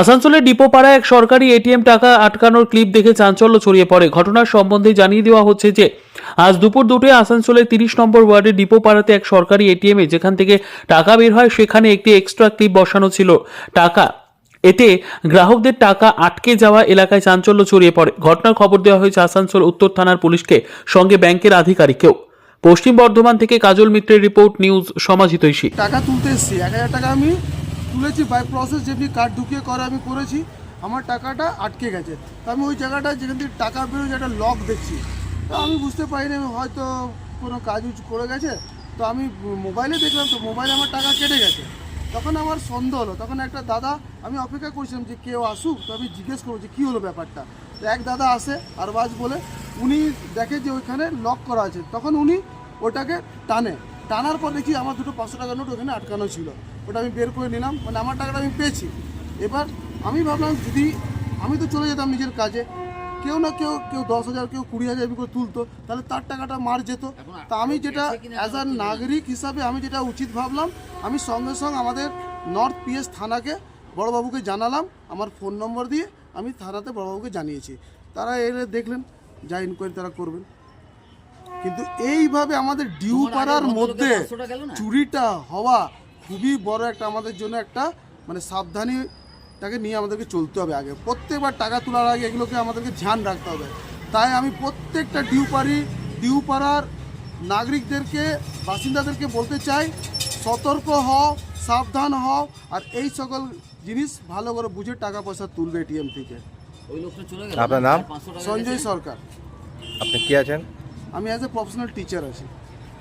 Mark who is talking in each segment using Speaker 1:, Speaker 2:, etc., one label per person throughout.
Speaker 1: আসানসোলের ডিপোপাড়ায় এক সরকারি এটিএম টাকা আটকানোর ক্লিপ দেখে চাঞ্চল্য ছড়িয়ে পড়ে। ঘটনার সম্বন্ধে জানিয়ে দেওয়া হচ্ছে যে, আজ দুপুর দুটোয় আসানসোলের তিরিশ নম্বর ওয়ার্ডের ডিপোপাড়াতে এক সরকারি এটিএমে যেখান থেকে টাকা বের হয়, সেখানে একটি এক্সট্রা ক্লিপ বসানো ছিল। টাকা, এতে গ্রাহকদের টাকা আটকে যাওয়া এলাকায় চাঞ্চল্য ছড়িয়ে পড়ে। ঘটনার খবর দেওয়া হয়েছে আসানসোল উত্তর থানার পুলিশকে, সঙ্গে ব্যাংকের আধিকারিককেও। পশ্চিম বর্ধমান থেকে কাজল মিত্রের রিপোর্ট নিউজ সমাজিতৈষী
Speaker 2: টাকা তুলতে এসেছি, এক হাজার টাকা আমি তুলেছি বাই প্রসেস যেমনি কার্ড ঢুকিয়ে করে আমি করেছি, আমার টাকাটা আটকে গেছে। তো আমি ওই জায়গাটা যেখান থেকে টাকা বেরোয় একটা লক দেখছি। তো আমি বুঝতে পারিনি, আমি হয়তো কোনো কাজ করে গেছে। তো আমি মোবাইলে দেখলাম, তো মোবাইলে আমার টাকা কেটে গেছে। তখন আমার সন্দেহ হলো, তখন একটা দাদা, আমি অপেক্ষা করছিলাম যে কেউ আসুক, তো আমি জিজ্ঞেস করব যে কী হলো ব্যাপারটা। তো এক দাদা আসে, আরবাজ বলে, উনি দেখে যে ওইখানে লক করা আছে। তখন উনি ওটাকে টানে। টানার পর দেখি আমার দুটো পাঁচশো টাকার নোট ওখানে আটকানো ছিল। ওটা আমি বের করে নিলাম মানে আমার টাকাটা আমি পেয়েছি। এবার আমি ভাবলাম যদি আমি তো চলে যেতাম নিজের কাজে কেউ না কেউ কেউ দশ হাজার কেউ কুড়ি হাজার করে তুলতো তাহলে তার টাকাটা মার যেত। তা আমি যেটা অ্যাজ আ নাগরিক হিসাবে আমি যেটা উচিত ভাবলাম আমি সঙ্গে সঙ্গে আমাদের নর্থ পিএস থানাকে বড়বাবুকে জানালাম আমার ফোন নম্বর দিয়ে আমি থানাতে বড়বাবুকে জানিয়েছি। তারা এলে দেখলেন যা ইনকোয়ারি তারা করবেন। কিন্তু এইভাবে আমাদের ডিউ পাড়ার মধ্যে চুরিটা হওয়া খুবই বড় একটা আমাদের জন্য একটা মানে সাবধানীটাকে নিয়ে আমাদেরকে চলতে হবে আগে। প্রত্যেকবার টাকা তোলার আগে এগুলোকে আমাদেরকে ধ্যান রাখতে হবে। তাই আমি প্রত্যেকটা ডিউ পাড়ি ডিউ পাড়ার নাগরিকদেরকে বাসিন্দাদেরকে বলতে চাই সতর্ক হও সাবধান হও আর এই সকল জিনিস ভালো করে বুঝে টাকা পয়সা তুলবে এটিএম থেকে।
Speaker 3: ওই লোকটা চলে গেল
Speaker 4: আপনার নাম?
Speaker 2: সঞ্জয় সরকার।
Speaker 4: আপনি কি আছেন?
Speaker 2: আমি অ্যাজ এ প্রফেশনাল টিচার আছি।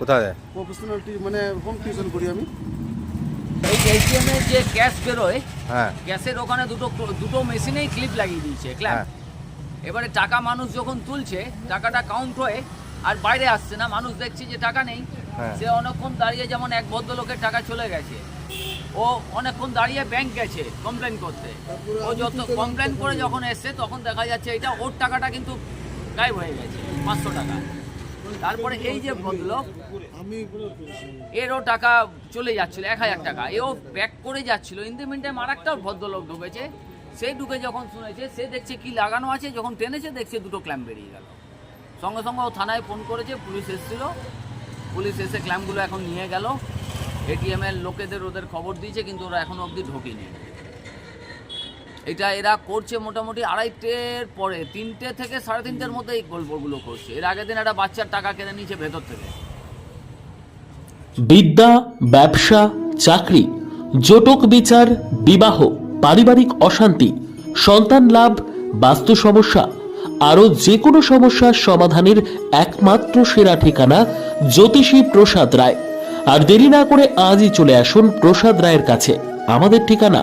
Speaker 4: কোথায়?
Speaker 2: প্রফেশনাল মানে হোম টিউশন করি আমি।
Speaker 3: এই এটিএম যে ক্যাশ বেরোয়
Speaker 4: হ্যাঁ।
Speaker 3: ক্যাশের ওখানে দুটো দুটো মেশিনেই ক্লিপ লাগিয়ে দিয়েছে ক্ল্যাম্প
Speaker 4: হ্যাঁ।
Speaker 3: এবারে টাকা মানুষ যখন তুলছে টাকাটা কাউন্ট হয়ে আর বাইরে আসছে না মানুষ দেখছে যে টাকা নেই।
Speaker 4: হ্যাঁ।
Speaker 3: সে অনেকক্ষণ দাঁড়িয়ে যেমন এক ভদ্রলোকের টাকা চলে গেছে ও অনেকক্ষণ দাঁড়িয়ে ব্যাংক গেছে কমপ্লেন করতে। ও যত কমপ্লেন করে যখন এসছে তখন দেখা যাচ্ছে এটা ওর টাকাটা কিন্তু গায়েব হয়ে গেছে পাঁচশো টাকা। তারপরে এই যে ভদ্রলোক এরও টাকা চলে যাচ্ছিল এক হাজার টাকা। এও ব্যাক করে যাচ্ছিল। ইন দ্য মিন টাইম আর একটা ভদ্রলোক ঢুকেছে। সে ঢুকে যখন শুনেছে সে দেখছে কি লাগানো আছে যখন টেনেছে দেখছে দুটো ক্ল্যাম্প বেরিয়ে গেল। সঙ্গে সঙ্গে ও থানায় ফোন করেছে পুলিশ এসেছিল। পুলিশ এসে ক্ল্যাম্পগুলো এখন নিয়ে গেল। এটিএম এর লোকেদের ওদের খবর দিয়েছে কিন্তু ওরা এখনও অবধি ঢোকেনি। এটা এরা করছে মোটামুটি আড়াইটের পরে তিনটে থেকে সাড়ে তিনটের মধ্যে এই গল্পগুলো করছে। এর আগের দিন একটা বাচ্চার টাকা কেটে নিয়েছে ভেতর থেকে।
Speaker 1: বিদ্যা ব্যবসা চাকরি জটক বিচার বিবাহ পারিবারিক অশান্তি সন্তান লাভ বাস্তু সমস্যা আরও যে কোনো সমস্যার সমাধানের একমাত্র সেরা ঠিকানা জ্যোতিষী প্রসাদ রায়। আর দেরি না করে আজই চলে আসুন প্রসাদ রায়ের কাছে। আমাদের ঠিকানা